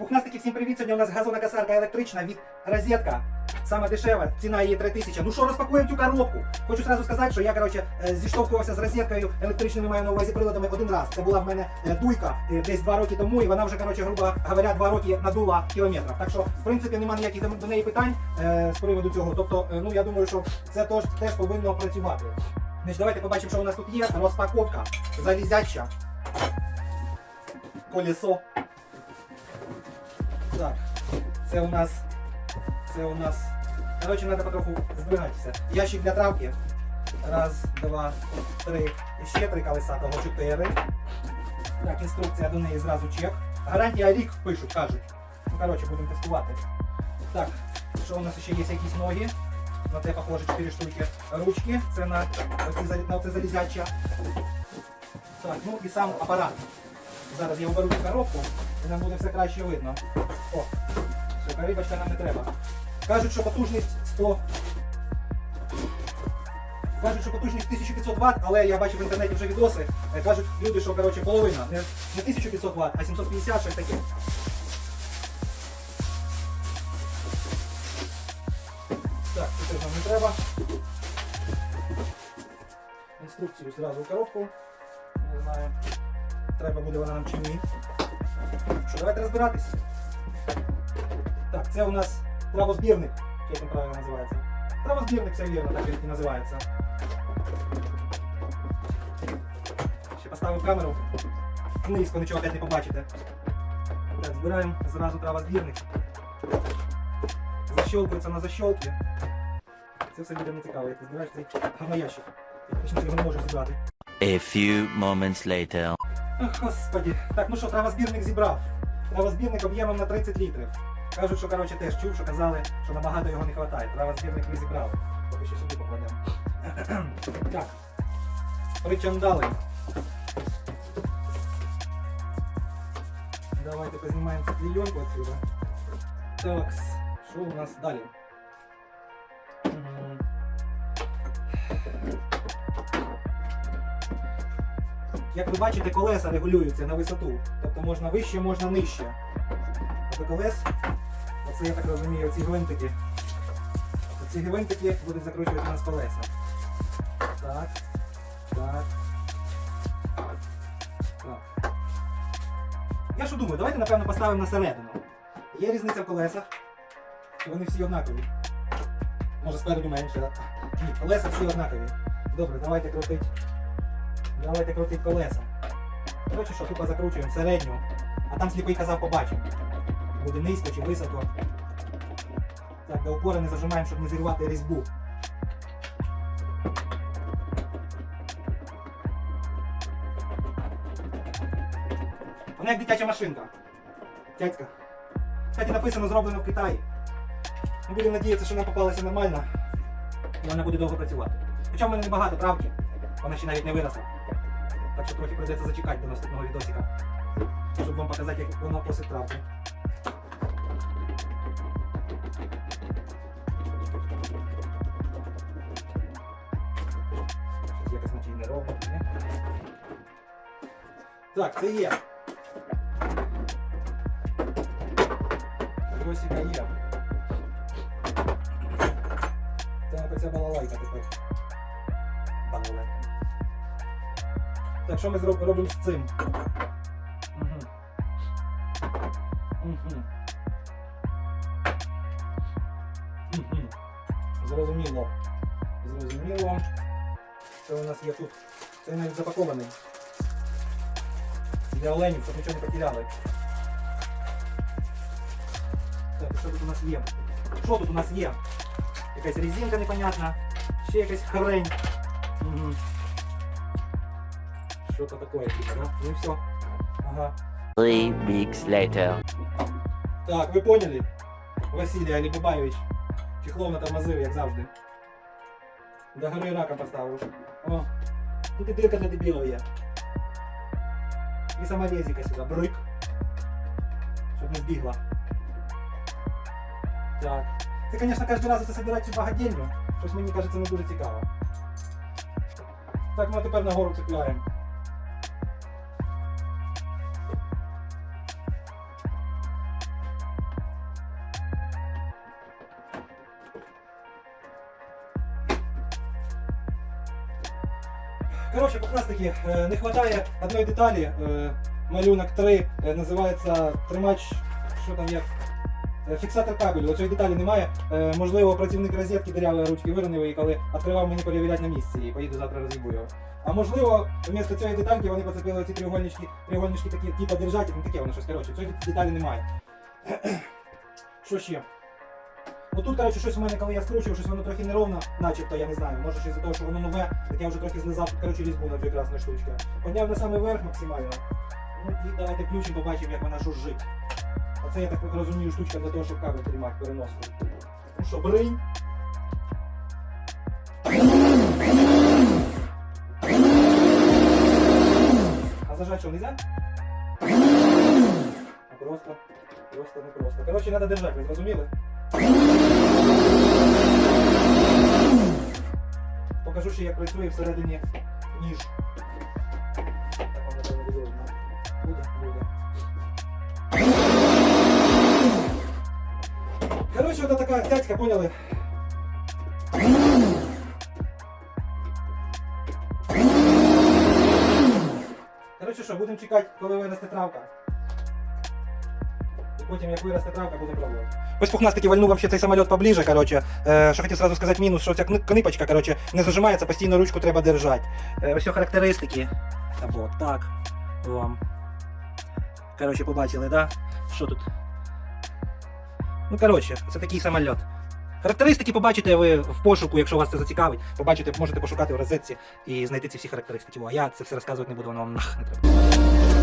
Пухнастики, всім привіт! Сьогодні у нас газонокосарка електрична від розетка. Саме дешева, ціна її 3000. Ну що, розпакуємо цю коробку. Хочу сразу сказати, що я коротше, е, зіштовхувався з розеткою електричною, маю на увазі приладами один раз. Це була в мене е, дуйка е, десь два роки тому, і вона вже, коротше, грубо говоря, два роки надула кілометрів. Так що, в принципі, немає ніяких до- неї питань е, з приводу цього. Тобто, ну я думаю, що це теж, теж повинно працювати. Значить, давайте побачимо, що у нас тут є. Розпаковка залізяча. Колесо. Так, це у нас. Це у нас. Коротше, треба потроху здвигатися. Ящик для травки. Раз, два, три. І ще три колеса, того чотири. Так, інструкція до неї зразу чек. Гарантія рік пишуть, кажуть. Ну, коротше, будемо тестувати. Так, що у нас ще є якісь ноги? На те похоже 4 штуки. Ручки, це на оці, на оце залізяча. Так, ну і сам апарат. Зараз я оберу коробку і нам буде все краще видно. О, все, коробочка нам не треба. Кажуть, що потужність 100. Кажуть, що потужність 1500 Вт, але я бачив в інтернеті вже відоси. е, Кажуть люди, що коротше, половина. Не, не 1500 Вт, а 750, щось таке. Так, це нам не треба. Інструкцію зразу в коробку. Не знаю, треба буде вона нам чи ні. Що, давайте розбиратись. Так, це у нас травозбірник, як він правильно називається. Травозбірник, все вірно, так він і називається. Ще поставив камеру. Низько нічого опять не побачите. Так, збираємо зразу травозбірник. Защелкується на защолки. Це все буде не цікаво, як ти збираєш цей говноящик. Я точніше його не можу зібрати. A few moments later. Ах, господі. Так, ну що, травозбірник зібрав. Травозбірник об'ємом на 30 літрів. Кажуть, що коротше теж чув, що казали, що набагато його не вистачає. Травозбірник ми зібрали. Поки що сюди покладемо. так. Причандали. Давайте познімаємо цю клейонку отсюда. Так, що у нас далі? Як ви бачите, колеса регулюються на висоту. Тобто можна вище, можна нижче. До колес, оце я так розумію, ці гвинтики. Ці гвинтики будуть закручувати нас колеса. Так. Так. Так. Я що думаю, давайте напевно поставимо на середину. Є різниця в колесах. Чи вони всі однакові? Може спереду менше, так? Ні, колеса всі однакові. Добре, давайте крутить. Давайте крутить колеса. Коротше, що тупо закручуємо середню, а там сліпий казав побачимо. Буде низько чи високо. Так, до опори не зажимаємо, щоб не зірвати різьбу. Вона як дитяча машинка. Тятька. Кстати, написано зроблено в Китаї. Ми будемо надіятися, що нам попалася нормально. І вона буде довго працювати. Хоча в мене небагато правки. Вона ще навіть не виросла. Трохи прийдеться зачекати до наступного відосика, щоб вам показати, як вона просить травку. Якось наче й не ровно. ні? Так, це є. Відосика є. Так, оця балалайка тепер. Балалайка. Так, що ми робимо з цим? Зрозуміло. Зрозуміло. Що у нас є тут? Це навіть запакований. Для оленів, щоб нічого не потеряли. Так, що тут у нас є? Що тут у нас є? Якась резинка непонятна, ще якась хрень. Угу. Что-то такое, типа, да? Ну и все. Ага. Three weeks later. Так, ви поняли? Василій Алібабаєвич. Чехлов на тормозив, як завжди. До гори рака поставив. О, тут і дирка для дебілів є. І саморезика сюди, брик. Щоб не збігла. Так. Це, звісно, кожен раз це собирати цю багадільню. Щось мені кажеться не дуже цікаво. Так, ну а тепер нагору цепляємо. Пухнастики, е, не вистачає одної деталі. е, Малюнок 3 е, називається тримач, що там як. Фіксатор кабелю, цієї деталі немає. Можливо, працівник розетки дирявої ручки виронив і коли відкривав мені перевіряти на місці і поїду завтра роз'їбу його. А можливо, вмісто цієї детальки вони поцепили ці треугольнички, треугольнички такі, типа держатель, ну таке воно щось, коротше, цієї деталі немає. Що ще? Ну тут, коротше, щось у мене, коли я скручував, щось воно трохи неровно, начебто, я не знаю. Може щось за того, що воно нове, так я вже трохи злизав, коротше, різьбу на цю красну штучку. Підняв на самий верх максимально. Ну і давайте включимо, побачимо, як вона жужжить. Оце я так розумію штучка для того, щоб кабель тримати переноску. Ну що, бринь. А зажать что, нельзя? А Просто, просто, не просто. Короче, надо держать, ви зрозуміли? Покажу ще, як працює всередині ніж. Буде. Буде, буде. Короче, така цяцька, поняли? Короче, що, будемо чекати, коли виросте травка. Потім, як виросте травка, будемо пробувати. Ось пухнастики вальну вам ще цей самоліт поближе, короче. Е, що хотів сразу сказати мінус, що ця книпочка, короче, не зажимається, постійно ручку треба держати. Е, ось характеристики. Або так вам. Короче, побачили, да? Що тут? Ну, короче, це такий самоліт. Характеристики побачите ви в пошуку, якщо вас це зацікавить. Побачите, можете пошукати в розетці і знайти ці всі характеристики. А я це все розказувати не буду, воно вам нах не треба.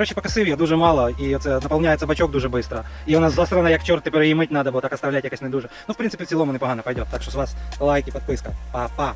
Коротше, покосив я дуже мало, і це наповняється бачок дуже швидко. І вона засрана, як чорт, тепер її мить треба, бо так оставляти якось не дуже. Ну, в принципі, в цілому непогано пойде. Так що з вас лайк і підписка. Па-па.